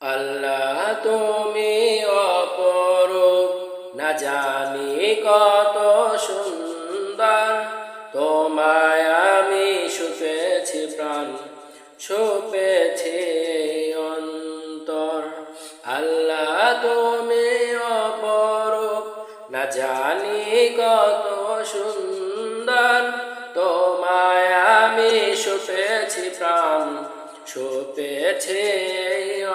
আল্লাহ তুমি অপরূপ। না জানি কত সুন্দর। তোমায় আমি সুপেছি প্রাণ, সুপেছি অন্তর। আল্লাহ তুমি অপরূপ। না জানি কত সুন্দর। তোমায় আমি সুপেছি প্রাণ সুপেছে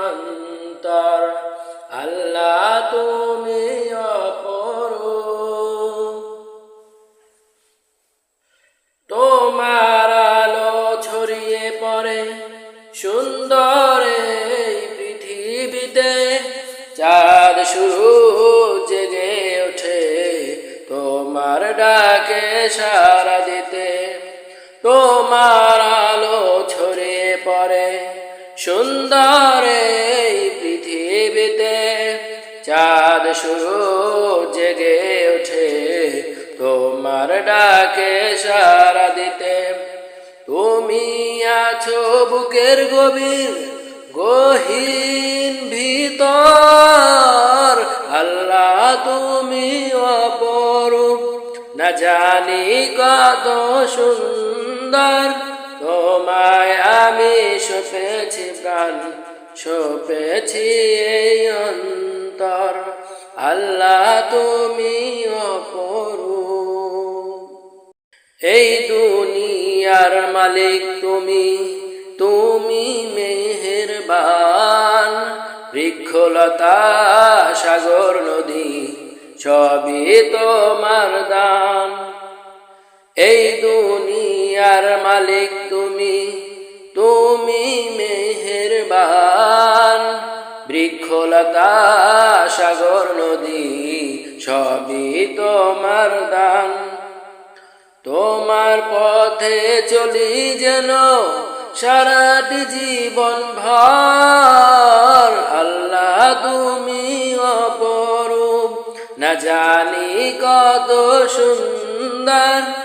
অন্তর। আল্লাহ তুমি তোমার আলো ছড়িয়ে পড়ে সুন্দর এই পৃথিবীতে। চাঁদ সূর্য জেগে ওঠে তোমার ডাকে সারা দিতে। তোমার আলো ছড়িয়ে পড়ে সুন্দর পৃথিবীতে চাঁদ সূর্য জেগে ওঠে। তোমার ডাকে সারা দিতে। তুমি আছো বুকের গভীর, গহীন ভিতর। আল্লাহ, তুমি অপরূপ। না জানি কত সুন্দর তোমায় আমি সপেছি প্রাণ, সপেছি এই অন্তর। আল্লাহ তুমি অপরূপ। এই দুনিয়ার মালিক তুমি তুমি মেহেরবান। বৃক্ষলতা, সাগর, নদী, সবই তোমার দান। এই দুনিয়ার মালিক তুমি তুমি মেহেরবান। বৃক্ষলতা, সাগর, নদী, সবই তোমার দান। তোমার পথে চলি যেন সারাটি জীবন ভর। আল্লাহ তুমি অপরূপ, না জানি কত সুন্দর।